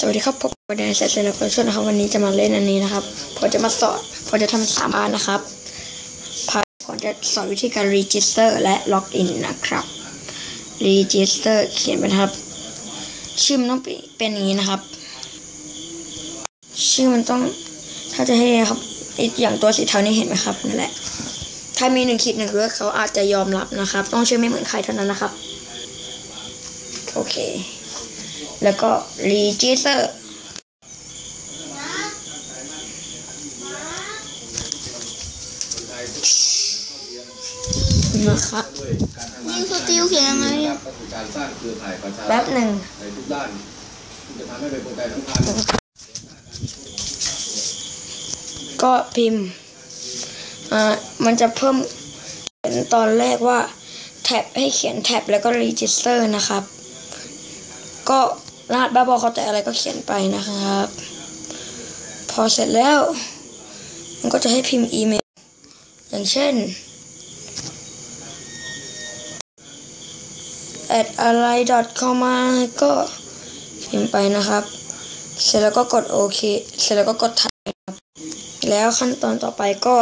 สวัสดีครับผมวันนี้เสร็จแล้วคนช่วยนะครับวันนี้จะมาเล่นอันนี้นะครับผมจะมาสอนผมจะทำสามพาร์ทนะครับพาร์ทผมจะสอนวิธีการ register และ login นนะครับ register เขียนเป็นครับ ชื่อมันต้องเป็นอย่างนี้นะครับ ชื่อมันต้องถ้าจะให้ครับไอ้อย่างตัวสีเทานี่เห็นไหมครับนั่นแหละ ถ้ามีหนึ่งขีดหนึ่งเลือกเขาอาจจะยอมรับนะครับ ต้องชื่อไม่เหมือนใครเท่านั้นนะครับ โอเค แล้วก็ register นะครับยิงสติลเขียนยังไงอะก็คือการสร้างเครือข่ายประชาแป๊บหนึ่งในทุกด้านที่จะทำให้เป็นกลไกสำคัญก็พิมพ์ อ่า มันจะเพิ่มเขียนตอนแรกว่าแท็บให้เขียนแท็บแล้วก็ register นะครับ ก็ รหัสบ้าบอเขาแต่อะไรก็เขียนไปนะครับ พอเสร็จแล้ว มันก็จะให้พิมพ์อีเมล อย่างเช่น at อะไร .com มาก็พิมพ์ไปนะครับ เสร็จแล้วก็กดโอเค เสร็จแล้วก็กดถัดครับ แล้วขั้นตอนต่อไปก็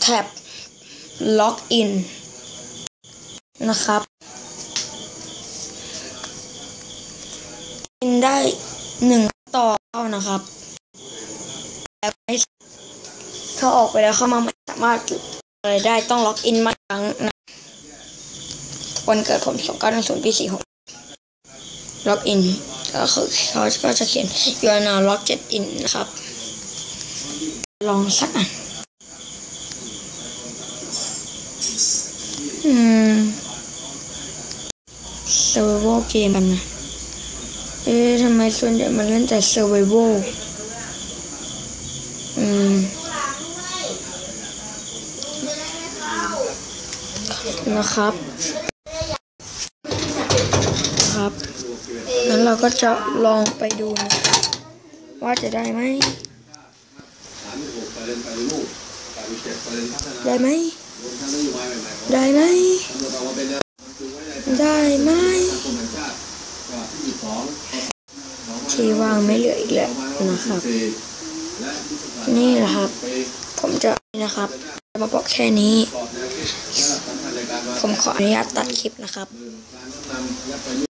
แท็บ login นะครับกิน ได้หนึ่งต่อเข้านะครับแล้วไม่ถ้าออกไปแล้วเข้ามาไม่สามารถอะไรได้ต้องล็อกอินมาครั้งนะวันเกิดผมสองเก้าหนึ่งศูนย์ปีสี่หกล็อกอินก็คือเขาก็จะเขียน you are now logged in นะครับ ลองสักอันอืม survival เกมกันนะ เอ๊ะทำไมส่วนใหญ่มันเล่นแต่เซอร์ไวโวอืมนะครับ ครับ งั้นเราก็จะลองไปดูว่าจะได้ไหม ได้ไหม ได้ไหม ได้ไหม สังคมแห่งชาติฉบับ ที่ว่างไม่เหลืออีกแล้วนะครับ นี่แหละครับ ผมจะนะครับ มาบอกแค่นี้ ผมขออนุญาตตัดคลิปนะครับ